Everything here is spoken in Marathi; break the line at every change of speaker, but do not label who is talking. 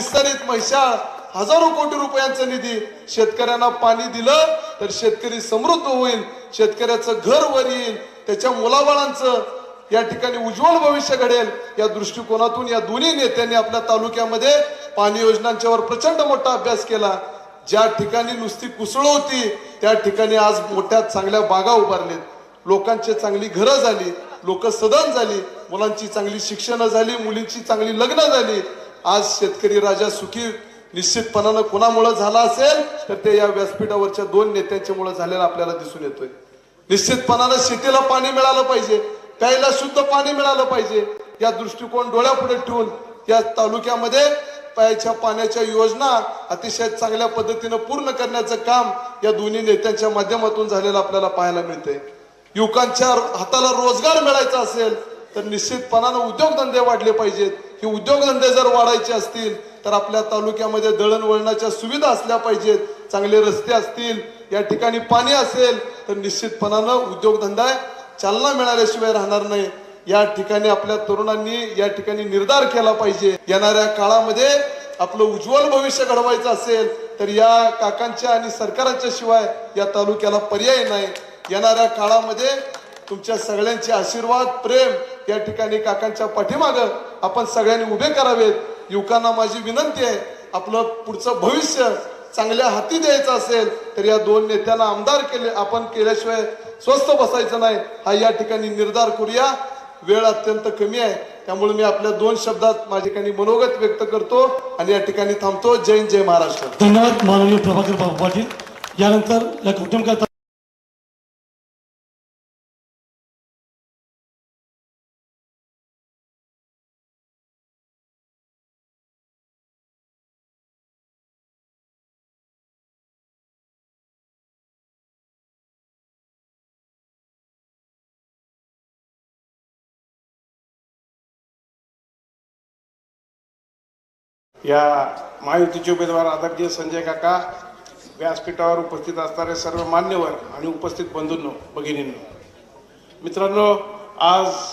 विस्तारित म्हैसाळ हजारो कोटी रुपयांचा निधी शेतकऱ्यांना पाणी दिलं तर शेतकरी समृद्ध होईल शेतकऱ्याचं घर वर येईल त्याच्या मुलाबाळांचं या ठिकाणी उज्ज्वल भविष्य घडेल. या दृष्टिकोनातून या दोन्ही नेत्यांनी आपल्या तालुक्यामध्ये पाणी योजनांच्यावर प्रचंड मोठा अभ्यास केला. ज्या ठिकाणी नुसती कुसळ होती त्या ठिकाणी आज मोठ्या चांगल्या बागा उभारलेत. लोकांची चांगली घरं झाली लोक सदन झाली मुलांची चांगली शिक्षणं झाली मुलींची चांगली लग्न झाली. आज शेतकरी राजा सुखी निश्चितपणानं कुणामुळे झाला असेल तर ते या व्यासपीठावरच्या दोन नेत्यांच्यामुळे झालेलं आपल्याला दिसून येतोय. निश्चितपणानं शेतीला पाणी मिळालं पाहिजे प्यायला शुद्ध पाणी मिळालं पाहिजे या दृष्टिकोन डोळ्यापुढे ठेवून या तालुक्यामध्ये प्यायच्या पाण्याच्या योजना अतिशय चांगल्या पद्धतीनं पूर्ण करण्याचं काम या दोन्ही नेत्यांच्या माध्यमातून झालेलं आपल्याला पाहायला मिळतंय. युवकांच्या हाताला रोजगार मिळायचा असेल तर निश्चितपणानं उद्योगधंदे वाढले पाहिजेत. हे उद्योगधंदे जर वाढायचे असतील तर आपल्या तालुक्यामध्ये दळणवळणाच्या सुविधा असल्या पाहिजेत चांगले रस्ते असतील या ठिकाणी पाणी असेल तर निश्चितपणानं उद्योगधंदा चालना मिळाल्याशिवाय राहणार नाही. या ठिकाणी आपल्या तरुणांनी या ठिकाणी निर्धार केला पाहिजे. येणाऱ्या काळामध्ये आपलं उज्ज्वल भविष्य घडवायचं असेल तर या काकांच्या आणि सरकारांच्या शिवाय या तालुक्याला पर्याय नाही. येणाऱ्या काळामध्ये तुमच्या सगळ्यांचे आशीर्वाद प्रेम या ठिकाणी काकांच्या पाठीमाग आपण सगळ्यांनी उभे करावेत. युवकांना माझी विनंती आहे आपलं पुढचं भविष्य चांगल्या हाती द्यायचं असेल तर या दोन नेत्यांना आमदार केले आपण केल्याशिवाय स्वस्थ बसायचं नाही. हा या ठिकाणी निर्धार करूया. वेळ अत्यंत कमी आहे त्यामुळे मी आपल्या दोन शब्दात माझ्या ठिकाणी मनोगत व्यक्त करतो आणि या ठिकाणी थांबतो. जय जय महाराष्ट्र.
धन्यवाद माननीय प्रभाकर बाबू पाटील. यानंतर या
या महायुतीचे उमेदवार आदरणीय संजय काका व्यासपीठावर उपस्थित असणारे सर्व मान्यवर आणि उपस्थित बंधूंनो भगिनींनो. मित्रांनो आज